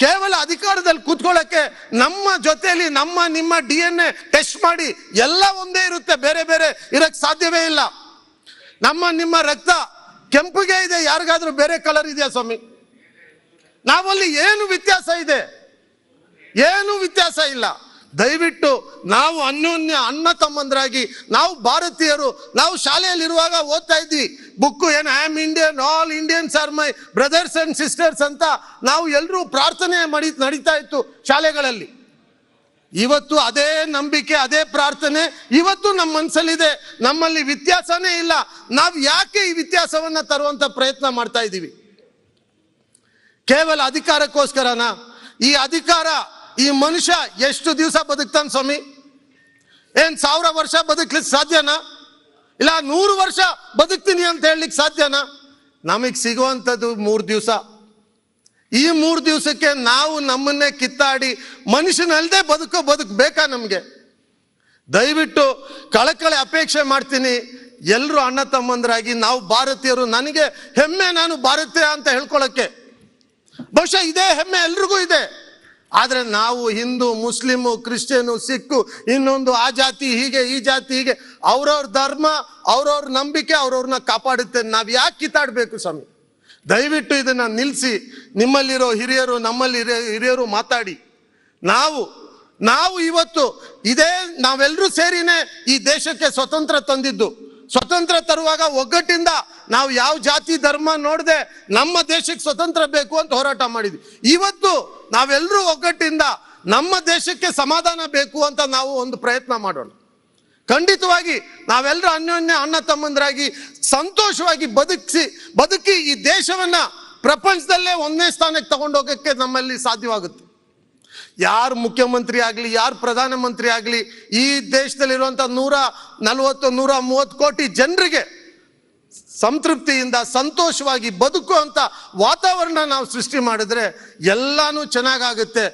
ಕೇವಲ ಅಧಿಕಾರದಲ್ಲಿ ಕೂತ್ಕೊಳ್ಳಕ್ಕೆ ನಮ್ಮ ಜೊತೆಯಲ್ಲಿ ನಮ್ಮ, ನಿಮ್ಮ ಡಿ ಎನ್ ಎ ಟೆಸ್ಟ್ ಮಾಡಿ ಎಲ್ಲ ಒಂದೇ ಇರುತ್ತೆ, ಬೇರೆ ಬೇರೆ ಇರಕ್ ಸಾಧ್ಯವೇ ಇಲ್ಲ. ನಮ್ಮ, ನಿಮ್ಮ ರಕ್ತ ಕೆಂಪುಗೆ ಇದೆ, ಯಾರಿಗಾದ್ರೂ ಬೇರೆ ಕಲರ್ ಇದೆಯಾ ಸ್ವಾಮಿ? ನಾವಲ್ಲಿ ಏನು ವ್ಯತ್ಯಾಸ ಇದೆ? ಏನು ವ್ಯತ್ಯಾಸ ಇಲ್ಲ. ದಯವಿಟ್ಟು ನಾವು ಅನ್ಯೋನ್ಯ ಅಣ್ಣ ತಮ್ಮಂದ್ರಾಗಿ, ನಾವು ಭಾರತೀಯರು, ನಾವು ಶಾಲೆಯಲ್ಲಿರುವಾಗ ಓದ್ತಾ ಇದ್ವಿ. ಬುಕ್ ಏನು I am Indian all Indians are my brothers and sisters ಅಂತ ನಾವು ಎಲ್ಲರೂ ಪ್ರಾರ್ಥನೆ ಮಾಡಿ, ನಡೀತಾ ಇತ್ತು ಶಾಲೆಗಳಲ್ಲಿ. ಇವತ್ತು ಅದೇ ನಂಬಿಕೆ, ಅದೇ ಪ್ರಾರ್ಥನೆ, ಇವತ್ತು ನಮ್ಮ ಮನಸ್ಸಲ್ಲಿದೆ ನಮ್ಮಲ್ಲಿ ವ್ಯತ್ಯಾಸನೇ ಇಲ್ಲ. ನಾವು ಯಾಕೆ ಈ ವ್ಯತ್ಯಾಸವನ್ನು ತರುವಂತ ಪ್ರಯತ್ನ ಮಾಡ್ತಾ ಇದ್ದೀವಿ ಕೇವಲ ಅಧಿಕಾರಕ್ಕೋಸ್ಕರನಾ? ಈ ಅಧಿಕಾರ ಈ ಮನುಷ್ಯ ಎಷ್ಟು ದಿವಸ ಬದುಕ್ತಾನೆ ಸ್ವಾಮಿ? ಏನ್ ಸಾವಿರ ವರ್ಷ ಬದುಕ್ಲಿಕ್ಕೆ ಸಾಧ್ಯನಾ? ಇಲ್ಲ, ನೂರು ವರ್ಷ ಬದುಕ್ತೀನಿ ಅಂತ ಹೇಳಲಿಕ್ಕೆ ಸಾಧ್ಯನಾ? ನಮಗೆ ಸಿಗುವಂಥದ್ದು ಮೂರು ದಿವಸ. ಈ ಮೂರು ದಿವಸಕ್ಕೆ ನಾವು ನಮ್ಮನ್ನೇ ಕಿತ್ತಾಡಿ ಮನುಷ್ಯನಲ್ಲದೆ ಬದುಕೋ ಬದುಕು ಬೇಕಾ ನಮಗೆ? ದಯವಿಟ್ಟು ಕಳಕಳೆ ಅಪೇಕ್ಷೆ ಮಾಡ್ತೀನಿ. ಎಲ್ಲರೂ ಅಣ್ಣ ತಮ್ಮಂದರಾಗಿ, ನಾವು ಭಾರತೀಯರು, ನನಗೆ ಹೆಮ್ಮೆ ನಾನು ಭಾರತೀಯ ಅಂತ ಹೇಳ್ಕೊಳ್ಳೋಕ್ಕೆ. ಬಹುಶಃ ಇದೇ ಹೆಮ್ಮೆ ಎಲ್ರಿಗೂ ಇದೆ. ಆದರೆ ನಾವು ಹಿಂದೂ, ಮುಸ್ಲಿಮು, ಕ್ರಿಶ್ಚಿಯನು, ಸಿಕ್ಕು, ಇನ್ನೊಂದು ಆ ಜಾತಿ ಹೀಗೆ, ಈ ಜಾತಿ ಹೀಗೆ, ಅವ್ರವ್ರ ಧರ್ಮ, ಅವ್ರವ್ರ ನಂಬಿಕೆ ಅವ್ರವ್ರನ್ನ ಕಾಪಾಡುತ್ತೆ. ನಾವು ಯಾಕೆ ಕಿತ್ತಾಡಬೇಕು ಸ್ವಾಮಿ? ದಯವಿಟ್ಟು ಇದನ್ನು ನಿಲ್ಲಿಸಿ ನಿಮ್ಮಲ್ಲಿರೋ ಹಿರಿಯರು, ನಮ್ಮಲ್ಲಿ ಹಿರಿಯ- ಹಿರಿಯರು ಮಾತಾಡಿ. ನಾವು ನಾವು ಇವತ್ತು ಇದೇ ನಾವೆಲ್ಲರೂ ಸೇರಿನೇ ಈ ದೇಶಕ್ಕೆ ಸ್ವತಂತ್ರ ತಂದಿದ್ದು. ಸ್ವತಂತ್ರ ತರುವಾಗ ಒಗ್ಗಟ್ಟಿಂದ ನಾವು ಯಾವ ಜಾತಿ, ಧರ್ಮ ನೋಡದೆ ನಮ್ಮ ದೇಶಕ್ಕೆ ಸ್ವತಂತ್ರ ಬೇಕು ಅಂತ ಹೋರಾಟ ಮಾಡಿದ್ವಿ. ಇವತ್ತು ನಾವೆಲ್ಲರೂ ಒಗ್ಗಟ್ಟಿಂದ ನಮ್ಮ ದೇಶಕ್ಕೆ ಸಮಾಧಾನ ಬೇಕು ಅಂತ ನಾವು ಒಂದು ಪ್ರಯತ್ನ ಮಾಡೋಣ. ಖಂಡಿತವಾಗಿ ನಾವೆಲ್ಲರೂ ಅನ್ಯೋನ್ಯ ಅಣ್ಣ ತಮ್ಮಂದರಾಗಿ ಸಂತೋಷವಾಗಿ ಬದುಕಿಸಿ, ಬದುಕಿ ಈ ದೇಶವನ್ನ ಪ್ರಪಂಚದಲ್ಲೇ ಒಂದನೇ ಸ್ಥಾನಕ್ಕೆ ತಗೊಂಡೋಗಕ್ಕೆ ನಮ್ಮಲ್ಲಿ ಸಾಧ್ಯವಾಗುತ್ತೆ. ಯಾರು ಮುಖ್ಯಮಂತ್ರಿ ಆಗಲಿ, ಯಾರು ಪ್ರಧಾನಮಂತ್ರಿ ಆಗಲಿ, ಈ ದೇಶದಲ್ಲಿರುವಂಥ ನೂರ ನಲವತ್ತು, ನೂರ ಮೂವತ್ತು ಕೋಟಿ ಜನರಿಗೆ ಸಂತೃಪ್ತಿಯಿಂದ, ಸಂತೋಷವಾಗಿ ಬದುಕುವಂತ ವಾತಾವರಣ ನಾವು ಸೃಷ್ಟಿ ಮಾಡಿದ್ರೆ ಎಲ್ಲಾನು ಚೆನ್ನಾಗಾಗುತ್ತೆ.